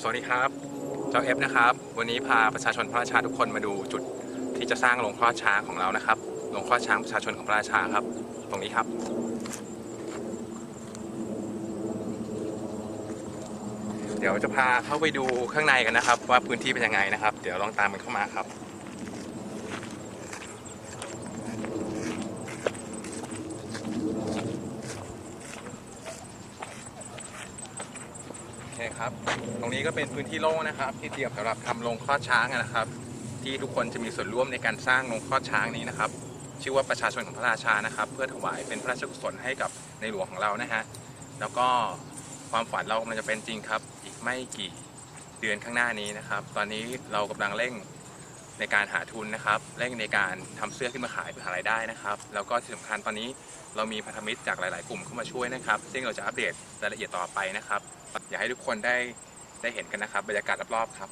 สวัสดีครับ เจ้าเอฟนะครับ วันนี้พาประชาชนพระราชาทุกคนมาดูจุดที่จะสร้างโรงคลอดช้างของเรานะครับโรงคลอดช้างประชาชนของพระราชาครับ ตรงนี้ครับ เดี๋ยวจะพาเข้าไปดูข้างในกันนะครับ ว่าพื้นที่เป็นยังไงนะครับ เดี๋ยวลองตามมันเข้ามาครับ เคครับ ตรงนี้ก็เป็นพื้นที่โล่งนะครับ ที่เตรียมสำหรับทำโรงคลอดช้างนะครับ ที่ทุกคนจะมีส่วนร่วมในการสร้างโรงคลอดช้างนี้นะครับ ชื่อว่าประชาชนของพระราชานะครับ เพื่อถวายเป็นพระราชกุศลให้กับในหลวงของเรานะฮะแล้วก็ความฝันเรากำลังจะเป็นจริงครับ อีกไม่กี่เดือนข้างหน้านี้นะครับ ตอนนี้เรากำลังเร่ง ในการหาทุนนะครับเร่งในการทำเสื้อขึ้นมาขายเพื่อหารายได้นะครับ แล้วก็ที่สำคัญตอนนี้เรามีพันธมิตรจากหลาย ๆ กลุ่มเข้ามาช่วยนะครับ ซึ่งเราจะอัปเดตรายละเอียดต่อไปนะครับ อยากให้ทุกคนได้ได้เห็นกันนะครับบรรยากาศรอบๆครับ